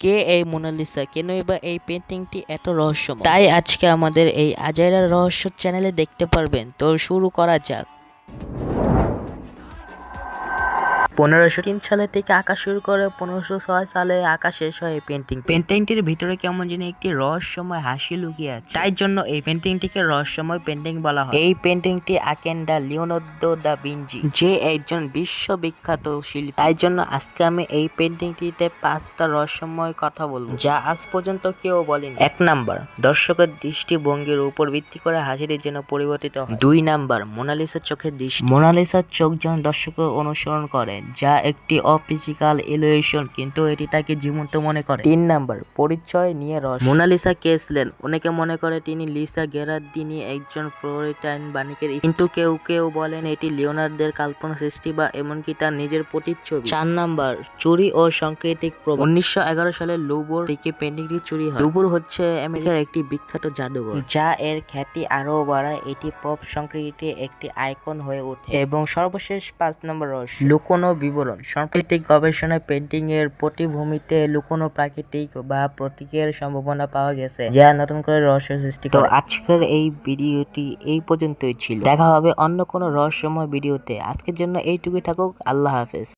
কে এই মোনালিসা কেনই বা এই পেন্টিংটি এত রহস্যময়? তাই আজকে আমাদের এই আজাইরা রহস্য চ্যানেলে দেখতে পারবেন। তো শুরু করা যাক। পনেরোশো তিন সালে থেকে আঁকা শুরু করে পনেরোশো ছয় সালে আঁকা শেষ হয় এই পেন্টিং পেন্টিংটির ভিতরে কেমন যেন একটি রহস্যময় হাসি লুকিয়ে আছে। তাই জন্য এই পেন্টিংটিকে রহস্যময় পেন্টিং বলা হয়। এই পেন্টিংটি আঁকেন দা লিওনার্দো দা ভিঞ্চি, যে একজন বিশ্ববিখ্যাত শিল্পী। তাই জন্য আজকে আমি এই পেন্টিংটিতে পাঁচটা রহস্যময় কথা বলব, যা আজ পর্যন্ত কেউ বলেনি। এক নাম্বার, দর্শকের দৃষ্টিভঙ্গির উপর ভিত্তি করে হাসিটি যেন পরিবর্তিত হয়। দুই নাম্বার, মোনালিসার চোখের দৃষ্টি। মোনালিসার চোখ যেন দর্শকের অনুসরণ করে যা একটি অফিজিক্যাল ইলিউশন কিন্তু এটি তাকে জীবন্ত মনে করে। তিন নাম্বার পরিচয় নিয়ে রস মোনালিসা কে ছিলেন অনেকে মনে করে তিনি লিসা গেরাদ্দিনি একজন ফ্লোরিটাইন বাণিকের কিন্তু কেউ কেউ বলেন এটি লিওনার্দের কাল্পনা সৃষ্টি বা এমনকি তার নিজের প্রতিচ্ছবি। চার নাম্বার চুরি ও সাংকেতিক প্রভাব। উনিশশো এগারো সালে লুবোর থেকে পেন্টিংটি চুরি হয়। লুবোর হচ্ছে আমেরিকার একটি বিখ্যাত জাদুঘর যা এর খ্যাতি আরও বাড়ায়। এটি পপ সংস্কৃতিতে একটি আইকন হয়ে ওঠে। এবং সর্বশেষ পাঁচ নম্বর রস লুকোনো বিবরণ। সাম্প্রতিক গবেষণায় পেন্টিং এর প্রতিভূমিতে লুকোনো প্রাকৃতিক বা প্রতীকের সম্ভাবনা পাওয়া গেছে যা নতুন করে রহস্য সৃষ্টি করে। আজকের এই ভিডিওটি এই পর্যন্তই ছিল। দেখা হবে অন্য কোনো রহস্যময় ভিডিওতে। আজকের জন্য এইটুকুই থাকুক। আল্লাহ হাফেজ।